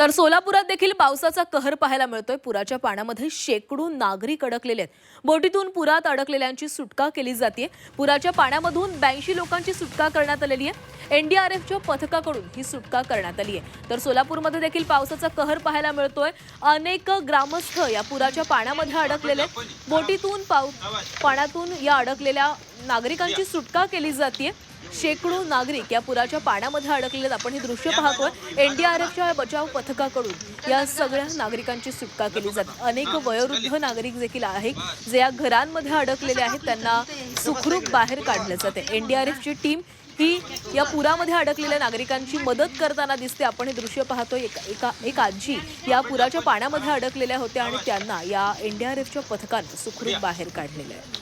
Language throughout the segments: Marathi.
तर सोलापुरात देखील पावसाचा कहर पाहायला मिळतोय. पुराच्या पाण्यामध्ये शेकडो नागरिक अडकलेले आहेत. बोटीतून पुरात अडकलेल्यांची सुटका केली जाते पुराच्या पाण्यामधून ब्याऐंशी लोकांची सुटका करण्यात आलेली आहे. एनडीआरएफच्या पथकाकडून ही सुटका करण्यात आली आहे. तर सोलापूरमध्ये देखील पावसाचा कहर पाहायला मिळतोय. अनेक ग्रामस्थ या पुराच्या पाण्यामध्ये अडकलेले आहेत. बोटीतून पाव पाण्यातून या अडकलेल्या नागरिकांची सुटका केली जाते शेकडो नागरिक या पुराच्या पाण्यामध्ये अडकलेले आपण हे दृश्य पाहतोय. एनडीआरएफच्या बचाव पथकाकडून या सगळ्या नागरिकांची सुटका केली जाते. अनेक वयोवृद्ध नागरिक देखील आहेत जे या घरांमध्ये अडकलेले आहेत. त्यांना सुखरूप बाहेर काढले जाते. एनडीआरएफची टीम ही या पुरामध्ये अडकलेल्या नागरिकांची मदत करताना दिसते. आपण हे दृश्य पाहतोय. एका एका एक आजी या पुराच्या पाण्यामध्ये अडकलेल्या होत्या आणि त्यांना या एनडीआरएफच्या पथकानं सुखरूप बाहेर काढलेलं आहे.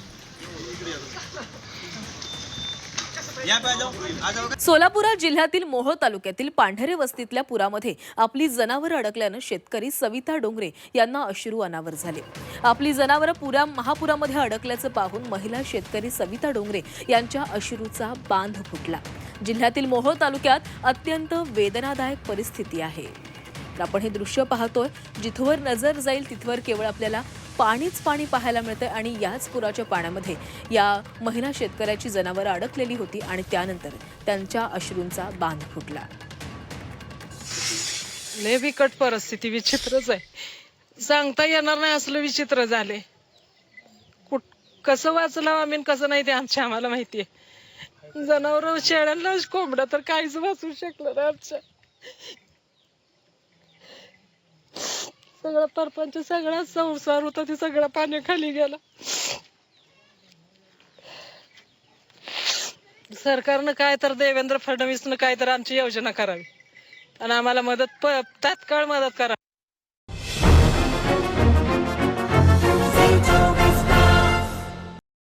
सोलापुरात जिल्ह्यातील मोहोळ तालुक्यातील पांढरे वस्तीतल्या पुरामध्ये आपली जनावरं अडकल्यानं शेतकरी सविता डोंगरे यांना अश्रू अनावर झाले. आपली जनावरं पुरा महापुरामध्ये अडकल्याचं पाहून महिला शेतकरी सविता डोंगरे यांच्या अश्रूचा बांध फुटला. जिल्ह्यातील मोहोळ तालुक्यात अत्यंत वेदनादायक परिस्थिती आहे. आपण हे दृश्य पाहतोय. जिथवर नजर जाईल तिथवर केवळ आपल्याला पाणीच पाणी पाहायला मिळतंय आणि याच पुराच्या पाण्यामध्ये या महिला शेतकऱ्याची जनावरं अडकलेली होती आणि त्यानंतर त्यांच्या अश्रूंचा बांध फुटला. लय बिकट परिस्थिती विचित्रच आहे. सांगता येणार नाही असलं विचित्र झाले. कुठ कसं वाचलं आम्ही कसं नाही ते आमच्या आम्हाला माहिती आहे जनावर शेळ्यांना कोंबडं तर काहीच वाचू शकलं नाही आमच्या. सगळा परपंच सगळा संसार होता ते सगळा पाण्याखाली गेला. सरकारनं काय तर देवेंद्र फडणवीसनं काय तर आमची योजना करावी. आणि आम्हाला मदत प तात्काळ मदत करा.